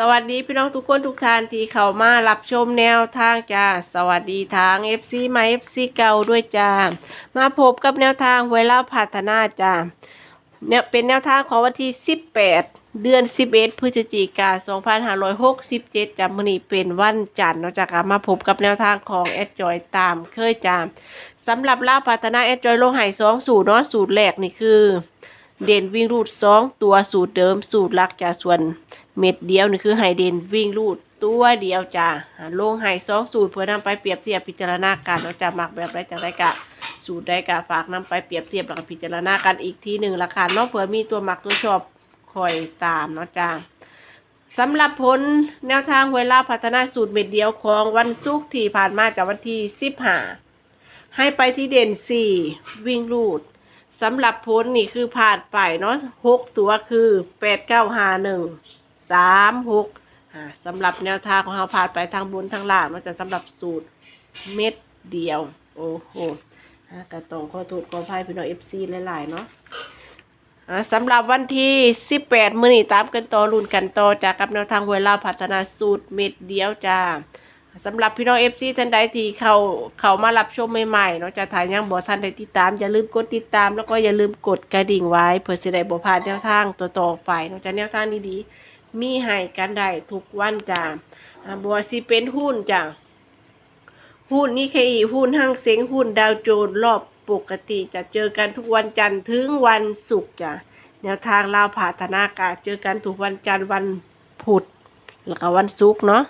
สวัสดีพี่น้องทุกคนทุกท่านที่เข้ามารับชมแนวทางจ้าสวัสดีทาง FC ใหม่ FC เก่าด้วยจ้ามาพบกับแนวทางเวลาพัฒนาจ้าเนี่ยเป็นแนวทางของวันที่ 18 เดือน 11 พฤศจิกายน2567จ้ามื้อนี้เป็นวันจันทร์เนาะจ้าค่ะมาพบกับแนวทางของแอดจอยตามเคยจ้าสำหรับลาพัฒนาแอดจอยลงหายสองสูตรเนาะสูตรแรกนี่คือ เด่นวิ่งรูดสองตัวสูตรเดิมสูตรลักจาส่วนเม็ดเดียวนี่คือไฮเด่นวิ่งรูดตัวเดียวจ้าลงไฮสองสูตรเพื่อนำไปเปรียบเทียบพิจารณาการเราจะหมักแบบไรจากไรกะสูตรใดกะฝากนำไปเปรียบเทียบแล้วก็พิจารณากันอีกทีหนึ่งราคาเนาะเผื่อมีตัวหมักตัวชอบคอยตามเนาะจ้าสำหรับผลแนวทางเวลาพัฒนาสูตรเม็ดเดียวของวันศุกร์ที่ผ่านมาจากวันที่สิบห้าให้ไปที่เด่นสี่วิ่งรูด สำหรับพ้นนี่คือผ่านไปเนาะหกตัวคือแปดเก้าห้าหนึ่งสามหกสำหรับแนวทางของเราผ่านไปทางบนทางล่างมันจะสำหรับสูตรเม็ดเดียว โอ้โหกระตองขอโทษขออภัยพี่น้องเอฟซีหลายๆเนาะสำหรับวันที่สิบแปดมื้อนี้ตามกันต่อรุ่นกันต่อจากกับแนวทางเวลาพัฒนาสูตรเม็ดเดียวจ้า สำหรับพี่น้องเอฟซีท่านใดที่เขาเขามารับชมใหม่ๆเนาะจะถ่ายยังบ่ท่านใดติดตาม อย่าลืมกดติดตาม แล้วก็อย่าลืมกดกระดิ่งไว้เพื่อสิได้บ่พลาดแนวทางตัวต่อไปเนาะจะแนวทางดีๆ มีให้กันได้ทุกวันจ้าบัวสิเป็นหุ้นจ้าหุ้นนี่เคอีหุ้นห้างเซ็งหุ้นดาวโจนส์รอบปกติจะเจอกันทุกวันจันทร์ถึงวันศุกร์จ้าแนวทางลาวพัฒนากาเจอกันทุกวันจันทร์วันพุธ แล้วก็วันศุกร์เนาะ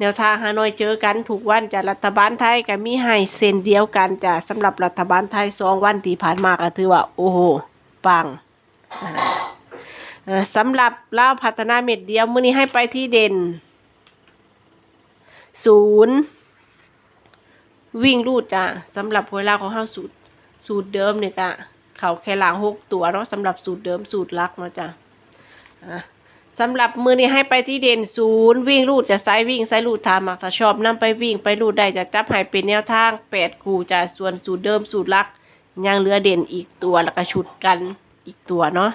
แนวทางฮานอยเจอกันทุกวันจากรัฐบาลไทยก็มีให้เซ็นเดียวกันจ้ะสำหรับรัฐบาลไทยสองวันที่ผ่านมาก็ถือว่า โอ้โหปังสำหรับเลาพัฒนาเม็ดเดียวมื้อนี้ให้ไปที่เด่นศูนย์วิ่งรูดจ้ะสำหรับเวลาของเฮาสูตรสูตรเดิมเนี่ยก็เขาแค่หลังหกตัวเนาะสำหรับสูตรเดิมสูตรลักเนาะจ้ะอะ สำหรับมือนี้ให้ไปที่เด่นศูนย์วิ่งรูดจะไซวิ่งไซรูดทามักถ้าชอบนำไปวิ่งไปรูดได้จะจับให้เป็นแนวทางแปดคู่จะส่วนสูตรเดิมสูตรลักยังเหลือเด่นอีกตัวแล้วก็ชุดกันอีกตัวเนาะ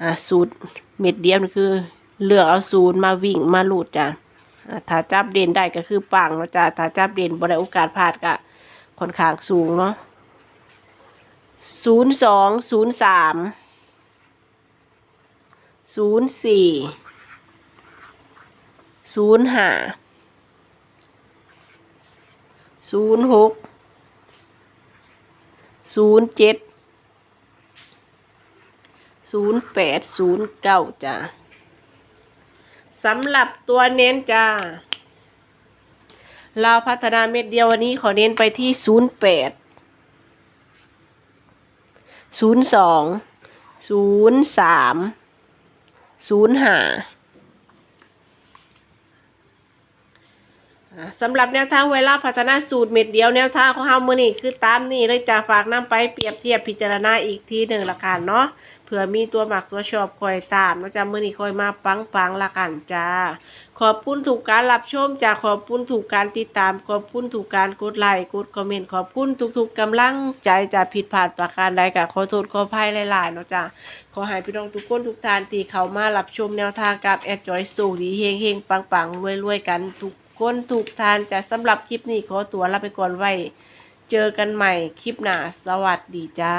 อ่าสูตรเม็ดเดียวนี่คือเลือกเอาศูนย์มาวิ่งมารูดจ้ะถ้าจับเด่นได้ก็คือปังเนาะจ้ะถ้าจับเด่นบ่ได้โอกาสพลาดก็ค่อนข้างสูงเนาะศูนย์สองศูนย์สาม ศูนย์สี่ศูนย์ห้าศูนย์หกศูนย์เจ็ดศูนย์แปดศูนย์เก้าจ้าสำหรับตัวเน้นจ้าเราพัฒนาเม็ดเดียววันนี้ขอเน้นไปที่ศูนย์แปดศูนย์สองศูนย์สาม ศูนย์หาอ่า สำหรับแนวทางเวลาพัฒนาสูตรเม็ดเดียวแนวทางของเฮามือนี้คือตามนี้เลยจะฝากนำไปเปรียบเทียบพิจารณาอีกทีหนึ่งละกันเนาะเผื่อมีตัวหมักตัวชอบคอยตามเนาะจ้ะมือนี้คอยมาปังปังๆละกันจ้าขอบคุณถูกการรับชมจ้าขอบคุณถูกการติดตาม ขอบคุณถูกการกดไลค์กดคอมเมนต์ขอบคุณทุกๆกำลังใจจะผิดพลาดประการใดก็ขอโทษขออภัยหลายๆเนาะจ้าขอให้พี่น้องทุกคนทุกทานที่เข้ามารับชมแนวทางกับแอดจอยสูดีเฮงเฮงปังปังรวยๆกันทุก คนทุกทานจะสำหรับคลิปนี้ขอตัวลาไปก่อนไว้ เจอกันใหม่คลิปหน้าสวัสดีจ้า